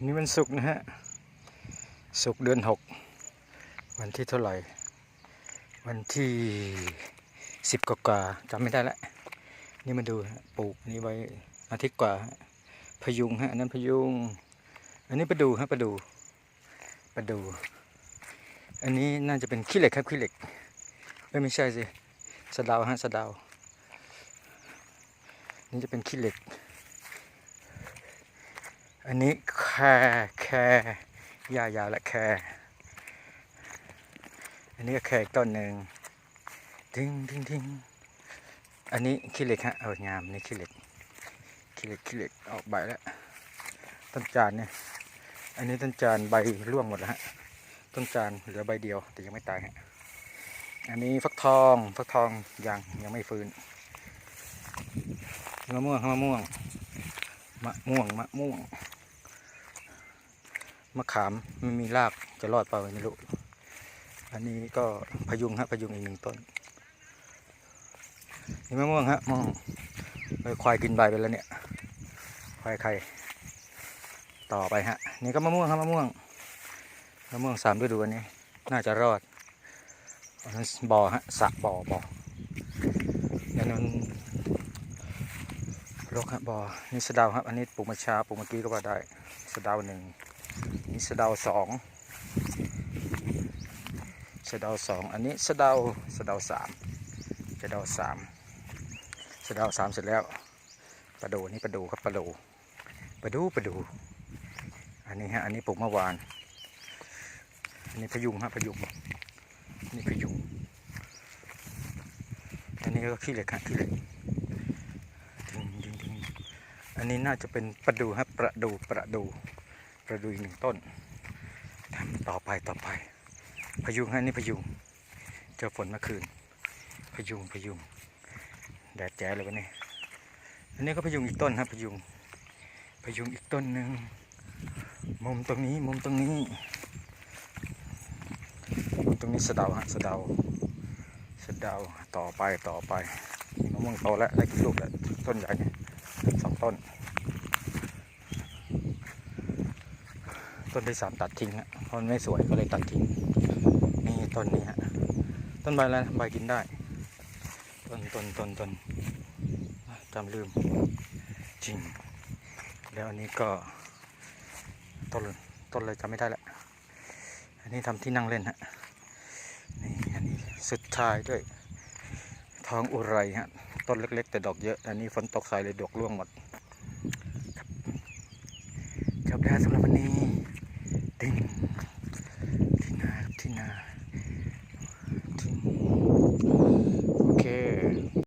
วันนี้วันศุกร์นะฮะศุกร์เดือนหกวันที่เท่าไหร่ วันที่สิบกว่าๆจำไม่ได้ละนี่มาดูฮะปลูกนี่ไว้อาทิตย์กว่าพยุงฮะอันนั้นพยุง อันนี้ประดูฮะประดูประดู อันนี้น่าจะเป็นขี้เหล็กครับขี้เหล็กเอ้ยไม่ใช่สิสะดาวฮะสะดาวนี่จะเป็นขี้เหล็ก อันนี้แคร์แคร์ยายาวและแคร์อันนี้ก็แคร์ต้นหนึ่งทิ้งทิ้งทิ้งอันนี้ขี้เหล็กฮะ เอางามนี่ขี้เหล็กขี้เหล็กขี้เหล็กออกใบแล้ว ต้นจานเนี่ย อันนี้ต้นจานใบร่วงหมดแล้วฮะ ต้นจานเหลือใบเดียว แต่ยังไม่ตายฮะ อันนี้ฟักทอง ฟักทองยังยังไม่ฟื้น มะม่วงมะม่วง มะม่วง มะม่วง มะขามไม่มีรากจะรอดเปล่าไม่รู้ อันนี้ก็พยุงฮะพยุงอีกหนึ่งต้น นี่มะม่วงฮะมะม่วงเอ้ยควายกินใบไปแล้วเนี่ย ควายใครต่อไปฮะ นี่ก็มะม่วงครับมะม่วง มะม่วงสามฤดูอันนี้ น่าจะรอดนั้นบ่อฮะสระบ่อบ่ออันนั้นรกฮะบอนี่สะดาวครับ อันนี้ปลูกมาช้าปลูกเมื่อกี้ก็ว่าได้ สะดาวหนึ่ง นี่สะเดาวสองสะเดาวสองอันนี้สะเดาวสะเดาวสามสะเดาวสามสะเดาวสามเสร็จแล้วปลาดูนี่ปลาดูครับปลาดูปลาดูปลาดู อันนี้ฮะอันนี้ปลูกเมื่อวานอันนี้พยุงฮะพยุงนี่พยุงอันนี้ก็ขี้เหล็กฮะขี้เหล็กอันนี้น่าจะเป็นประดูครับประดูประดู ประดูอีกหนึ่งต้นทำต่อไปต่อไป พยุงฮะนี่พยุง เจอฝนเมื่อคืน พยุงพยุง แดดแจ๋เลยวันนี้อันนี้ก็พยุงอีกต้นครับพยุง พยุงอีกต้นหนึ่งมุมตรงนี้มุมตรงนี้มุมตรงนี้สะเดาฮะสะเดาสะเดาต่อไปต่อไปมะม่วงโตแล้วได้กี่ลูกแล้วต้นใหญ่สองต้น ต้นที่สามตัดทิ้งฮะเพราะมันไม่สวยก็เลยตัดทิ้งนี่ต้นนี้ฮะต้นใบแล้วใบกินได้ ต้นต้นต้นต้นจำลืมจริง แล้วอันนี้ก็ต้นต้นเลยจำไม่ได้ละอันนี้ทำที่นั่งเล่นฮะนี่อันนี้สุดท้ายด้วยทองอุไรฮะต้นเล็ก ๆ แต่ดอกเยอะ อันนี้ฝนตกใส่เลยดอกร่วงหมดครับจบแล้วสำหรับ Yeah.